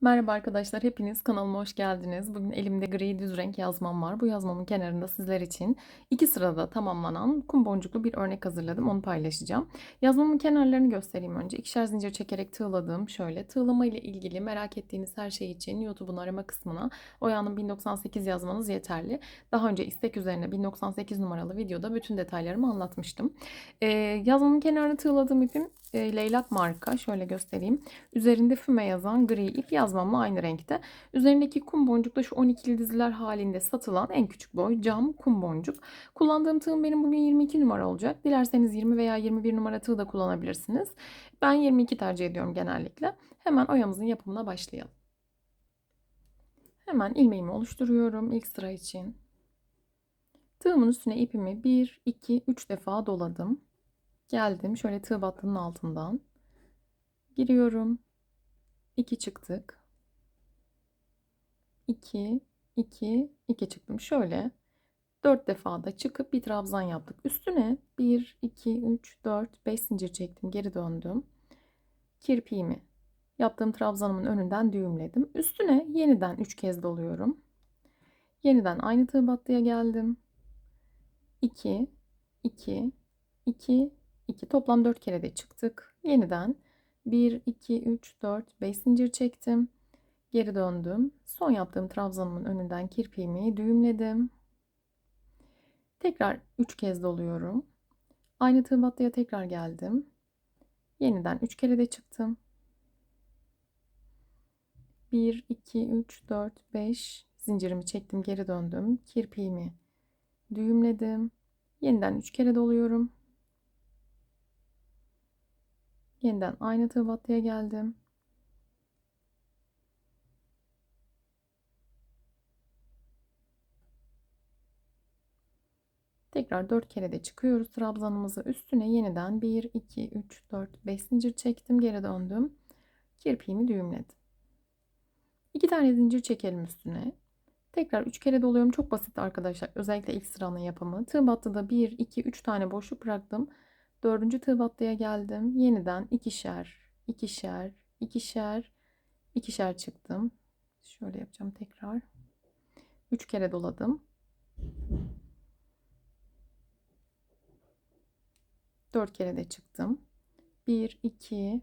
Merhaba arkadaşlar, hepiniz kanalıma hoş geldiniz. Bugün elimde gri düz renk yazmam var. Bu yazmamın kenarında sizler için iki sırada tamamlanan kum boncuklu bir örnek hazırladım. Onu paylaşacağım. Yazmamın kenarlarını göstereyim önce. İkişer zincir çekerek tığladım. Şöyle tığlama ile ilgili merak ettiğiniz her şey için YouTube'un arama kısmına Oya'nın 1098 yazmanız yeterli. Daha önce istek üzerine 1098 numaralı videoda bütün detaylarımı anlatmıştım. Ee, yazmamın kenarını tığladığım ipim e, leylak marka. Şöyle göstereyim. Üzerinde füme yazan gri ip yazmamla aynı renkte. Üzerindeki kum boncuk da şu 12'li diziler halinde satılan en küçük boy cam kum boncuk. Kullandığım tığım benim bugün 22 numara olacak. Dilerseniz 20 veya 21 numara tığ da kullanabilirsiniz. Ben 22 tercih ediyorum genellikle. Hemen oyamızın yapımına başlayalım. Hemen ilmeğimi oluşturuyorum ilk sıra için. Tığımın üstüne ipimi 1, 2, 3 defa doladım. Geldim şöyle tığ battının altından. Giriyorum. 2 çıktık. 2, 2, 2 çıktım. Şöyle 4 defa da çıkıp bir trabzan yaptık. Üstüne 1, 2, 3, 4, 5 zincir çektim. Geri döndüm. Kirpiğimi yaptığım trabzanımın önünden düğümledim. Üstüne yeniden 3 kez doluyorum. Yeniden aynı tığ battıya geldim. 2, 2, 2, 2 toplam 4 kere de çıktık. Yeniden 1, 2, 3, 4, 5 zincir çektim. Geri döndüm. Son yaptığım trabzanımın önünden kirpiğimi düğümledim. Tekrar 3 kez doluyorum. Aynı tığ battıya tekrar geldim. Yeniden 3 kere de çıktım. 1, 2, 3, 4, 5 zincirimi çektim. Geri döndüm. Kirpiğimi düğümledim. Yeniden 3 kere doluyorum. Yeniden aynı tığ geldim. Tekrar 4 kere de çıkıyoruz trabzanımızı. Üstüne yeniden 1, 2, 3, 4, 5 zincir çektim. Geri döndüm. Kirpiğimi düğümledim. 2 tane zincir çekelim üstüne. Tekrar 3 kere doluyorum. Çok basit arkadaşlar. Özellikle ilk sıranın yapımı. Tığ battıda 1, 2, 3 tane boşluk bıraktım. Dördüncü tığ battıya geldim. Yeniden ikişer, ikişer, ikişer, ikişer çıktım. Şöyle yapacağım tekrar. Üç kere doladım. Dört kere de çıktım. Bir, iki,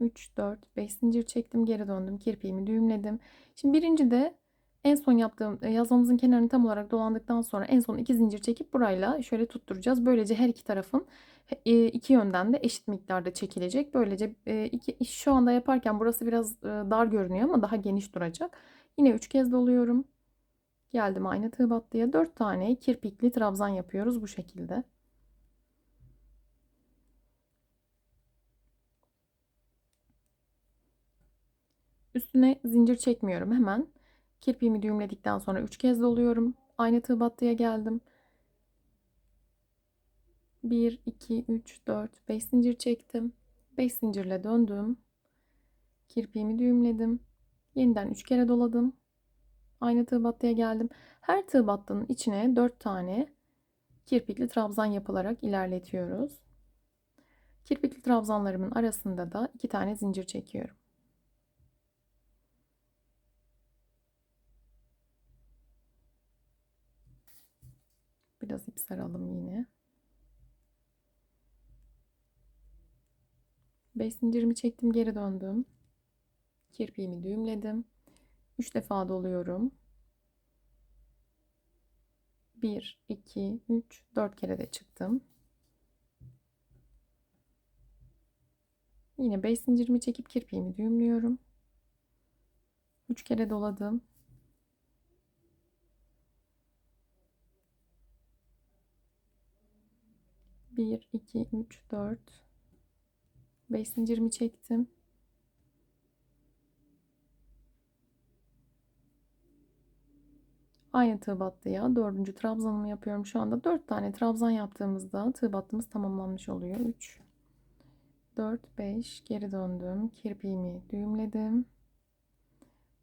üç, dört, beş zincir çektim. Geri döndüm. Kirpiğimi düğümledim. Şimdi birinci de en son yaptığım e, yazmamızın kenarını tam olarak dolandıktan sonra en son iki zincir çekip burayla şöyle tutturacağız. Böylece her iki tarafın e, iki yönden de eşit miktarda çekilecek. Böylece e, iki, şu anda yaparken burası biraz dar görünüyor ama daha geniş duracak. Yine üç kez doluyorum. Geldim aynı tığ battıya. Dört tane kirpikli trabzan yapıyoruz bu şekilde. Üstüne zincir çekmiyorum hemen. Kirpiğimi düğümledikten sonra 3 kez doluyorum. Aynı tığ battıya geldim. 1, 2, 3, 4, 5 zincir çektim. 5 zincirle döndüm. Kirpiğimi düğümledim. Yeniden 3 kere doladım. Aynı tığ battıya geldim. Her tığ battının içine 4 tane kirpikli trabzan yapılarak ilerletiyoruz. Kirpikli trabzanlarımın arasında da 2 tane zincir çekiyorum. Biraz ip saralım yine. 5 zincirimi çektim geri döndüm. Kirpiğimi düğümledim. 3 defa doluyorum. 1, 2, 3, 4 kere de çıktım. Yine 5 zincirimi çekip kirpiğimi düğümlüyorum. 3 kere doladım. 1, 2, 3, 4, 5 zincirimi çektim. Aynı tığ battıya dördüncü trabzanımı yapıyorum. Şu anda 4 tane trabzan yaptığımızda tığ battığımız tamamlanmış oluyor. 3, 4, 5 geri döndüm. Kirpiğimi düğümledim.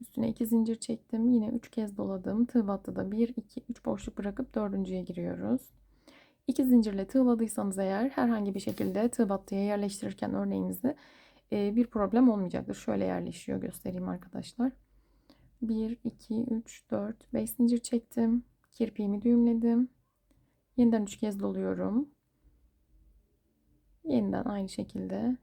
Üstüne 2 zincir çektim. Yine 3 kez doladım. Tığ battıda 1, 2, 3 boşluk bırakıp dördüncüye giriyoruz. İki zincirle tığladıysanız eğer herhangi bir şekilde tığ battıya yerleştirirken örneğinizi e, bir problem olmayacaktır. Şöyle yerleşiyor göstereyim arkadaşlar. 1, 2, 3, 4, 5 zincir çektim. Kirpiğimi düğümledim. Yeniden 3 kez doluyorum. Yeniden aynı şekilde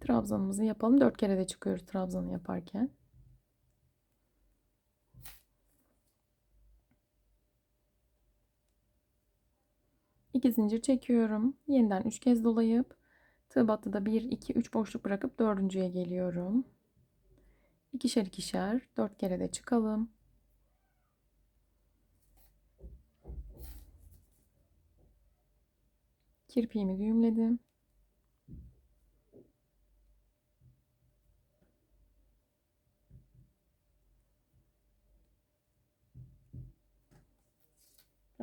trabzanımızı yapalım. 4 kere de çıkıyoruz trabzanı yaparken. İki zincir çekiyorum. Yeniden 3 kez dolayıp tığ battıda 1 2 3 boşluk bırakıp dördüncüye geliyorum. İkişer ikişer 4 kere de çıkalım. Kirpiğimi düğümledim.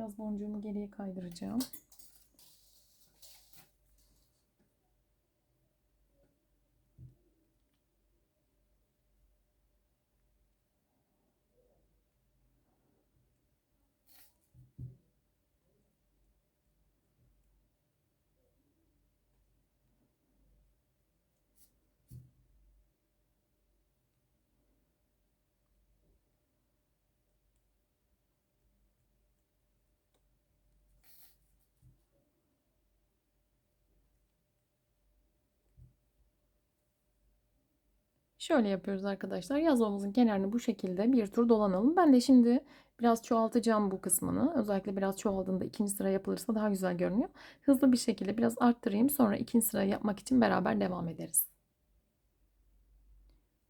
Biraz boncuğumu geriye kaydıracağım. Şöyle yapıyoruz arkadaşlar. Yazmamızın kenarını bu şekilde bir tur dolanalım. Ben de şimdi biraz çoğaltacağım bu kısmını. Özellikle biraz çoğaldığında ikinci sıra yapılırsa daha güzel görünüyor. Hızlı bir şekilde biraz arttırayım. Sonra ikinci sırayı yapmak için beraber devam ederiz.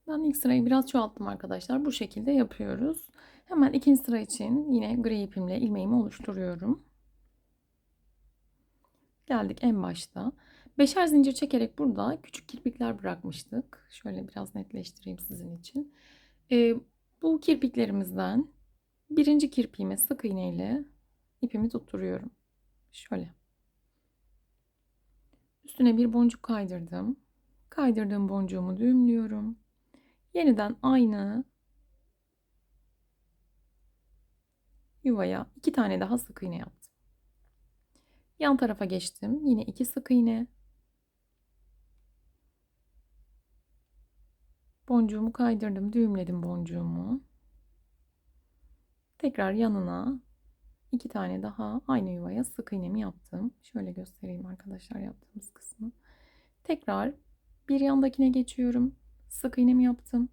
Ben ilk sırayı biraz çoğalttım arkadaşlar. Bu şekilde yapıyoruz. Hemen ikinci sıra için yine gri ipimle ilmeğimi oluşturuyorum. Geldik en başta. Beşer zincir çekerek burada küçük kirpikler bırakmıştık. Şöyle biraz netleştireyim sizin için. Ee, bu kirpiklerimizden birinci kirpiğime sık iğne ile ipimi tutturuyorum. Şöyle. Üstüne bir boncuk kaydırdım. Kaydırdığım boncuğumu düğümlüyorum. Yeniden aynı yuvaya iki tane daha sık iğne yaptım. Yan tarafa geçtim. Yine iki sık iğne. Boncuğumu kaydırdım, düğümledim boncuğumu. Tekrar yanına iki tane daha aynı yuvaya sık iğnemi yaptım. Şöyle göstereyim arkadaşlar yaptığımız kısmı. Tekrar bir yandakine geçiyorum. Sık iğnemi yaptım.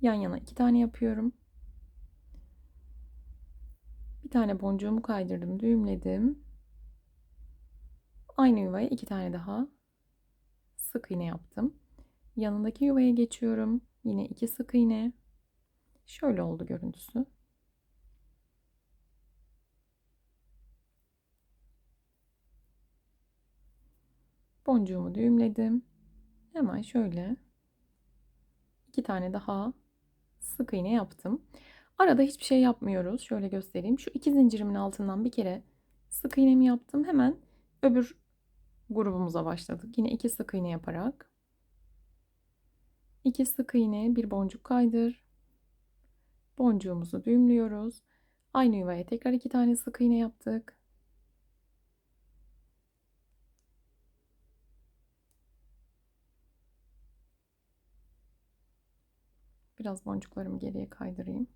Yan yana iki tane yapıyorum. Bir tane boncuğumu kaydırdım, düğümledim. Aynı yuvaya iki tane daha sık iğne yaptım. Yanındaki yuvaya geçiyorum. Yine iki sık iğne. Şöyle oldu görüntüsü. Boncuğumu düğümledim. Hemen şöyle iki tane daha sık iğne yaptım. Arada hiçbir şey yapmıyoruz. Şöyle göstereyim. Şu iki zincirimin altından bir kere sık iğnemi yaptım. Hemen öbür grubumuza başladık. Yine iki sık iğne yaparak 2 sık iğne, bir boncuk kaydır. Boncuğumuzu düğümlüyoruz. Aynı yuvaya tekrar iki tane sık iğne yaptık. Biraz boncuklarımı geriye kaydırayım.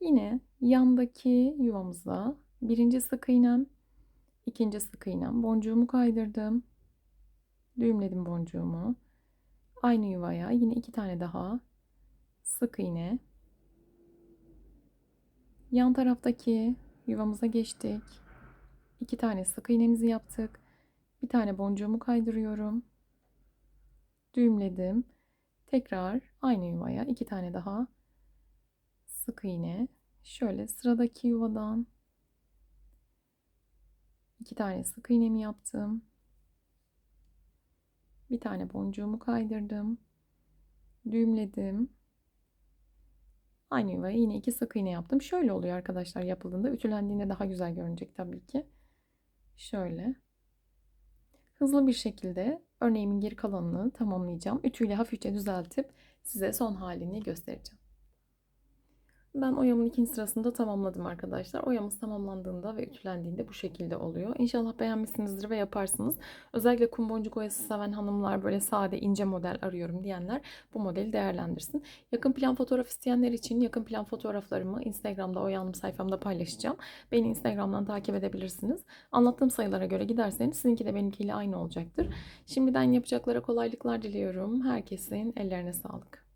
Yine yandaki yuvamıza birinci sık iğnem, ikinci sık iğnem, boncuğumu kaydırdım. Düğümledim boncuğumu. Aynı yuvaya yine iki tane daha sık iğne. Yan taraftaki yuvamıza geçtik. İki tane sık iğnemizi yaptık. Bir tane boncuğumu kaydırıyorum. Düğümledim. Tekrar aynı yuvaya iki tane daha sık iğne. Şöyle sıradaki yuvadan iki tane sık iğnemi yaptım. Bir tane boncuğumu kaydırdım. Düğümledim. Aynı yuvaya yine iki sık iğne yaptım. Şöyle oluyor arkadaşlar yapıldığında. Ütülendiğinde daha güzel görünecek tabii ki. Şöyle. Hızlı bir şekilde örneğimin geri kalanını tamamlayacağım. Ütüyle hafifçe düzeltip size son halini göstereceğim. Ben oyamın ikinci sırasında tamamladım arkadaşlar. Oyamız tamamlandığında ve ütülendiğinde bu şekilde oluyor. İnşallah beğenmişsinizdir ve yaparsınız. Özellikle kum boncuk oyası seven hanımlar böyle sade ince model arıyorum diyenler bu modeli değerlendirsin. Yakın plan fotoğraf isteyenler için yakın plan fotoğraflarımı Instagram'da oyanım sayfamda paylaşacağım. Beni Instagram'dan takip edebilirsiniz. Anlattığım sayılara göre giderseniz sizinki de benimkiyle aynı olacaktır. Şimdiden yapacaklara kolaylıklar diliyorum. Herkesin ellerine sağlık.